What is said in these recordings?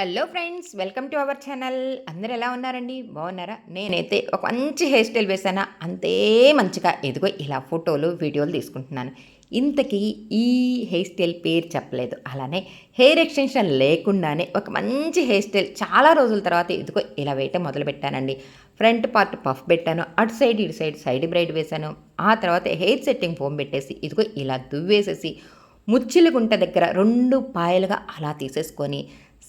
Hello friends welcome to our channel. అందరు ఎలా ఉన్నారండి? బాగున్నారా? నేనైతే ఒక మంచి హెయిర్ స్టైల్ వేసానా అంతే మంచిగా ఎదుగో ఇలా ఫోటోలు వీడియోలు తీసుకుంటున్నాను. ఇంతకీ ఈ హెయిర్ స్టైల్ పేరు చెప్పలేదు. అలానే హెయిర్ ఎక్స్టెన్షన్ లేకుండానే ఒక మంచి హెయిర్ స్టైల్ చాలా రోజుల తర్వాత ఇదిగో ఇలా వేయటం మొదలు పెట్టానండి. ఫ్రంట్ పార్ట్ పఫ్ పెట్టాను అటు సైడ్ ఇటు సైడ్ సైడ్ బ్రైడ్ వేశాను. ఆ తర్వాత హెయిర్ సెట్టింగ్ ఫోమ్ పెట్టేసి ఇదిగో ఇలా దువ్వేసేసి ముచ్చిలిగుంట దగ్గర రెండు పాయలుగా అలా తీసేసుకొని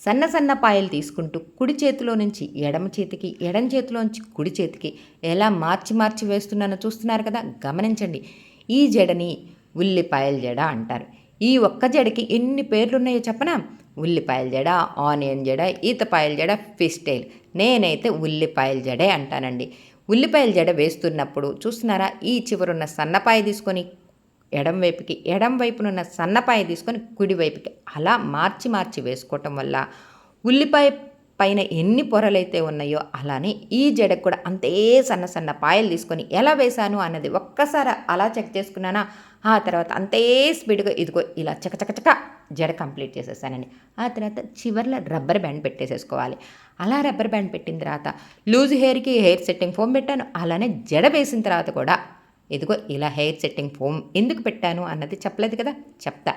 సన్న సన్న పాయలు తీసుకుంటూ కుడి చేతిలో నుంచి ఎడమ చేతికి ఎడమ చేతిలోంచి కుడి చేతికి ఎలా మార్చి మార్చి వేస్తున్నానో చూస్తున్నారు కదా? గమనించండి. ఈ జడని ఉల్లిపాయల జడ అంటారు. ఈ ఒక్క జడకి ఎన్ని పేర్లు ఉన్నాయో చెప్పనా? ఉల్లిపాయల జడ ఆనియన్ జడ ఈతపాయల జడ ఫిష్ టైల్. నేనైతే ఉల్లిపాయల జడే అంటానండి. ఉల్లిపాయల జడ వేస్తున్నప్పుడు చూస్తున్నారా? ఈ చివరున్న సన్నపాయ తీసుకొని ఎడంవైపుకి ఎడంవైపునున్న సన్నపాయ తీసుకొని కుడివైపుకి అలా మార్చి మార్చి వేసుకోవటం వల్ల ఉల్లిపాయ పైన ఎన్ని పొరలైతే ఉన్నాయో అలానే ఈ జడకు కూడా అంతే సన్న సన్న పాయలు తీసుకొని ఎలా వేశాను అన్నది ఒక్కసారి అలా చెక్ చేసుకున్నానా? ఆ తర్వాత అంతే స్పీడ్గా ఇదిగో ఇలా చకచకచక జడ కంప్లీట్ చేసేసానండి. ఆ తర్వాత చివర్లో రబ్బర్ బ్యాండ్ పెట్టేసేసుకోవాలి. అలా రబ్బర్ బ్యాండ్ పెట్టిన తర్వాత లూజ్ హెయిర్కి హెయిర్ సెట్టింగ్ ఫోమ్ పెట్టాను. అలానే జడ వేసిన తర్వాత కూడా ఇదిగో ఇలా హెయిర్ సెట్టింగ్ ఫోమ్ ఎందుకు పెట్టాను అన్నది చెప్పలేదు కదా చెప్తా.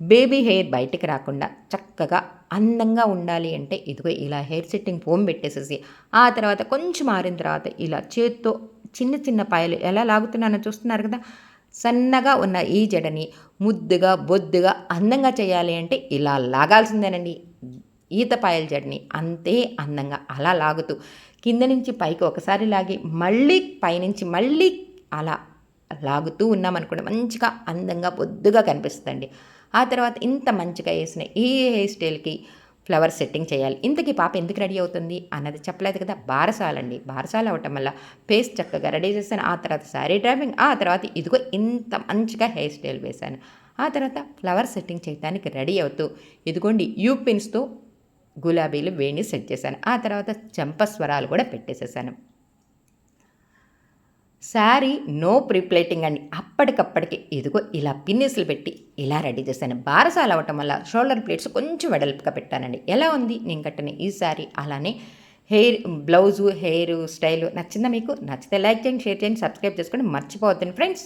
బేబీ హెయిర్ బయటికి రాకుండా చక్కగా అందంగా ఉండాలి అంటే ఇదిగో ఇలా హెయిర్ సెట్టింగ్ ఫోమ్ పెట్టేసేసి ఆ తర్వాత కొంచెం మారిన తర్వాత ఇలా చేత్తో చిన్న చిన్న పాయలు ఎలా లాగుతున్నానో చూస్తున్నారు కదా సన్నగా ఉన్న ఈ జడని ముద్దుగా బొద్దుగా అందంగా చేయాలి అంటే ఇలా లాగాల్సిందేనండి. ఈత పాయల జడని అంతే అందంగా అలా లాగుతూ కింద నుంచి పైకి ఒకసారి లాగి మళ్ళీ పైనుంచి మళ్ళీ అలా లాగుతూ ఉన్నామనుకోండి మంచిగా అందంగా బొద్దుగా కనిపిస్తుందండి. ఆ తర్వాత ఇంత మంచిగా వేసిన ఈ హెయిర్ స్టైల్కి ఫ్లవర్ సెట్టింగ్ చేయాలి. ఇంతకీ పాప ఎందుకు రెడీ అవుతుంది అన్నది చెప్పలేదు కదా బారసాలండి. బారసాలు అవటం వల్ల ఫేస్ చక్కగా రెడీ చేశాను. ఆ తర్వాత శారీ డ్రైవింగ్ ఆ తర్వాత ఇదిగో ఇంత మంచిగా హెయిర్ స్టైల్ వేశాను. ఆ తర్వాత ఫ్లవర్ సెట్టింగ్ చేయడానికి రెడీ అవుతూ ఇదిగోండి యూ పిన్స్తో గులాబీలు వేణి సెట్ చేశాను. ఆ తర్వాత చంపస్వరాలు కూడా పెట్టేసేసాను. శారీ నో ప్రీప్లేటింగ్ అండి అప్పటికప్పటికి ఇదిగో ఇలా పిన్నిస్లు పెట్టి ఇలా రెడీ చేశాను. బారసాలు అవ్వటం వల్ల షోల్డర్ ప్లేట్స్ కొంచెం వెడల్పుగా పెట్టానండి. ఎలా ఉంది? నేను కట్టిన ఈ శారీ అలానే హెయిర్ బ్లౌజు హెయిర్ స్టైల్ నచ్చిందా మీకు? నచ్చితే లైక్ చేయండి షేర్ చేయండి సబ్స్క్రైబ్ చేసుకోండి. మర్చిపోవద్దండి ఫ్రెండ్స్.